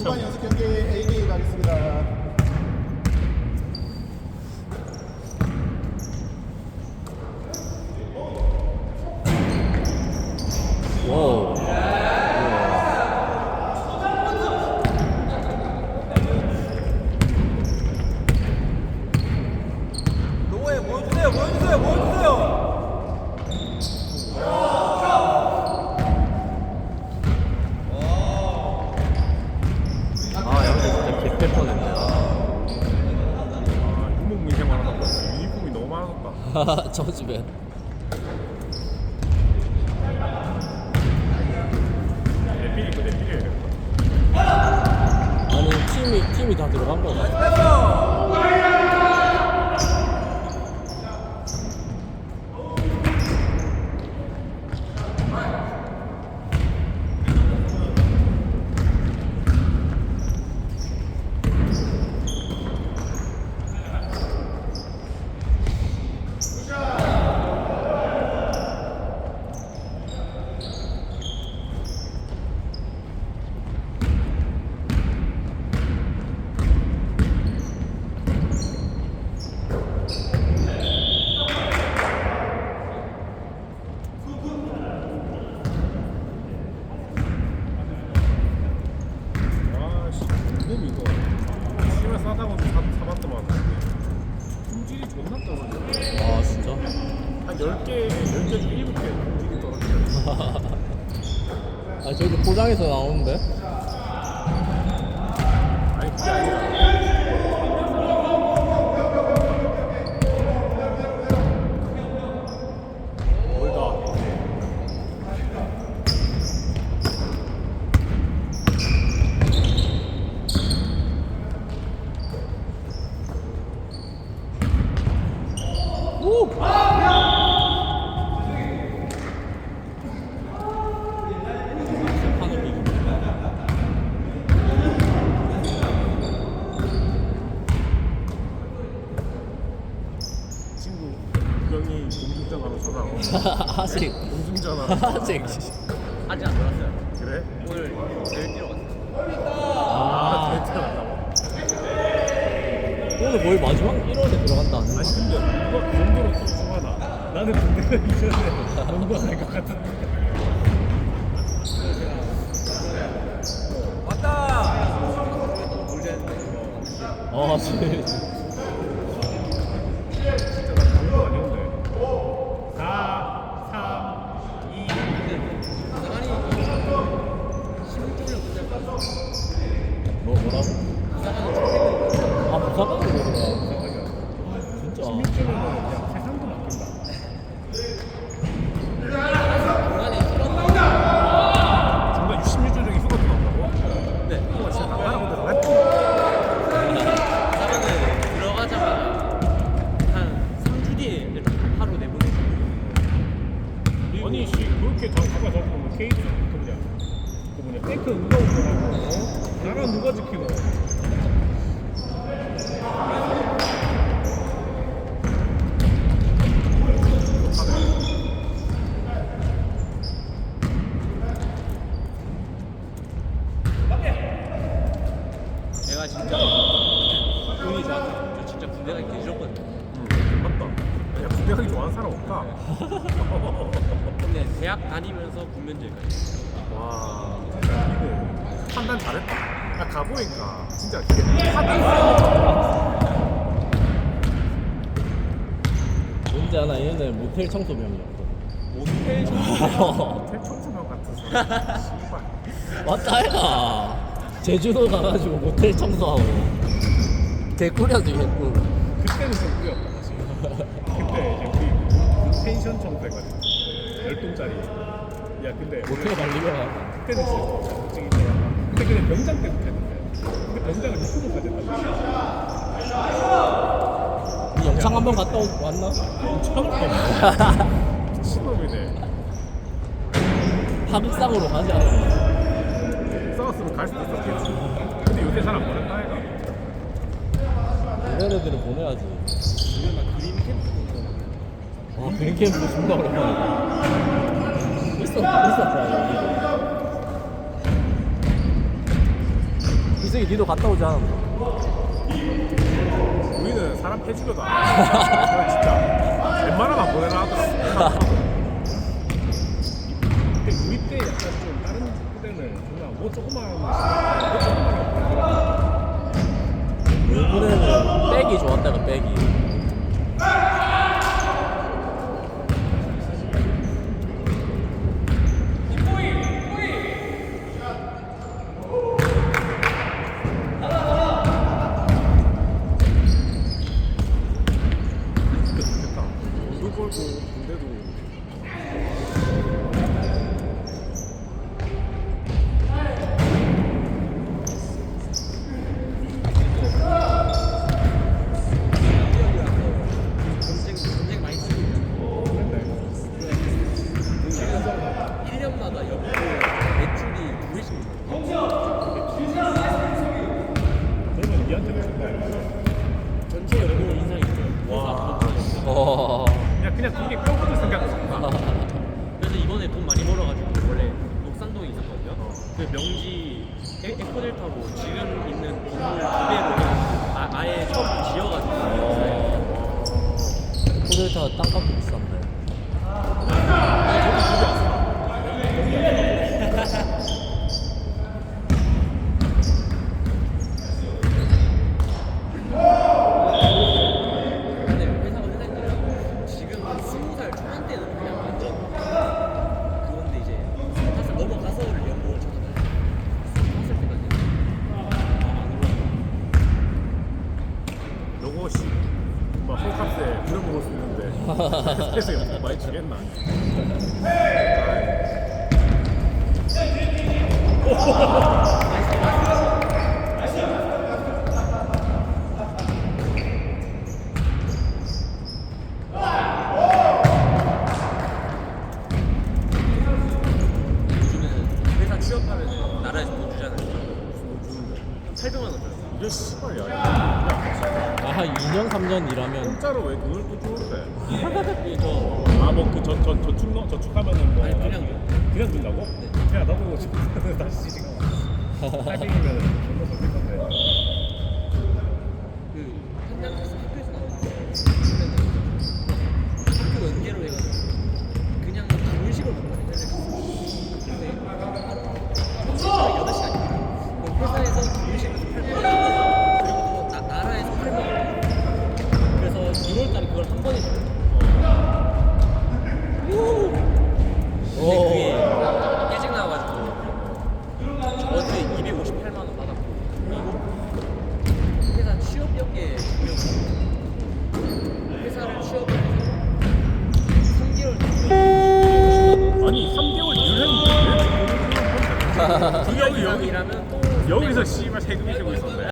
후반 연습 경기 AD 가겠습니다. 와우. 노에 보여주세요, 보여주세요, 보여주세요. 아, 여기 진짜 개패 뻔했네. 아. 유목 민생 많아서 유니폼이 너무 많아졌다. 저 집에. 아니, 팀이, 팀이 다 들어간 거다. 아씨, 유니폼 이거 심해 싸다고 사, 사봤더만 존나 떨어져. 아, 진짜? 한 10개, 10개 중 7개 품질이 떨어져. 아, 저기 포장해서 나오는데? 아니 그게 아니라 뭘까? 오! 하늘 비기. 친구 구경이. 아 아, 데이트 간다고? 오늘 거의 마지막 1월에 들어간다. 안 아니 근데 누가 그 나? 나는 군대 가기 전에 농구 할것 같은데 왔다. 아, 진짜. 진짜 나 농구 아니었는데 4, 3, 2 나가니 16점이랑 붙을 거 뭐, 뭐라고? 아, 부사관으로 그러구나. 진짜. 16점이면 그냥 세상도 맡긴다 중간에 이런 정말 66점 중에 휴가 들어간다고? 네. 휴가 진짜 나가라고 들어갔지 사람은 들어가자마자 한 3주 뒤에 일단 하루 내보내고 아니 씨 그렇게 다 가가 잡으면 케이스 그 뭐냐 그 탱크 누가 어? 나라 누가 지키고 제가 진짜 운이. 저 진짜 군대 가기 길었거든요. 응 맞다 야 군대 가기 좋아하는 사람 없다 근데 대학 다니면서 군면제까지. 와. 이거 판단 잘했다. 야 가보니까. 진짜 이게 판단 뭔지 아나? 얘는 모텔 청소병이었거든. 모텔 호텔 청소년 같은 사람 씨발 맞다 해가. 제주도 가가지고 모텔 청소하고. 개꿀이었지 개꿀 그때는 좀 꾸였다 사실. 그때 이제 우리 그 펜션 청소해가지고 열동짜리 야 근데 모텔 관리가. 그때는 진짜 걱정이 돼 근데 그냥 병장 때부터 했는데. 근데 병장을 유튜브 가졌단 이 영상 한 번 갔다 오- 왔나? 말이야 미친놈이네. 하극상으로 가지 않았나? 싸웠으면 갈 수도 있었겠지. 근데 요새 잘 안 보낸다 해가. 이런 애들은 보내야지. 와 그린 캠프 존나 오랜만이다 여기 기승이 니도 갔다 않았나? 우리는 사람 패지거도 안 해. 진짜 웬만하면 안 보내라 하더라. 근데 우리 때 약간 좀 다른 축구대는 그냥 뭐 조그만 뭐 조그만 이번에는 백이 좋았다가 백이. 좋겠다. 돈도 벌고 군대도 전쟁 전쟁 많이 쓰고 지금 1년마다 연봉 매출이 9회씩 그러면 니한테도 준다 이거. 전체 연봉 인상이죠. 와. 어. 그냥 그냥 그게 뼈부터 생각났어. 그래서 이번에 돈 많이 벌어가지고 원래 목산동에 있었거든요. 그 명지 에- 에코델타로 지금 있는 건물 그대로 아, 아예 처음 지어가지고. 코델타 땅값도 비싼데. 근데 회사가 회사인데 지금 한 스무 살 초반 때는 그냥 완전 그건데 이제 스무 살 넘어가서 연봉을 쳐다봐요. 스무 살 때까지 안 올라. 요거 씨. 막 홀값에 부려 먹을 수 있는데 스트레스 많이 주겠나? 요즘에는 회사 취업하면 나라에서 돈 주잖아요. 800만 원 줘요. 이게 씨발이야. 야, 아한 2년 3년 일하면 공짜로 왜 돈을 또 주는데? 이거 아뭐 그 저 저 저축 넣 저축하면은 뭐 아니, 그냥 줘요. 그냥 준다고? 네. 야 나도 지금 다시 지금 800이면 존나 좋을 건데. 그 현장에서 학교에서 나오는 학교 연계로 해가지고 그냥 교식을 먹거든요. 근데 평소에 8시 아니에요. 그럼 회사에서 교식에서 8만 원 그리고 또 나, 나라에서 8만 원 그래서 6월달에 그걸 한 번에 줘요. 근데 오. 그게 일찍 나와가지고 어제 258만 원 받았고 그리고 회사 취업 연계 중요한 회사를 취업을 해서 3개월 동안 아니 3개월 왜? 그 여기 여기 일하면 또 여기서 씨발 세금이 되고 있었네.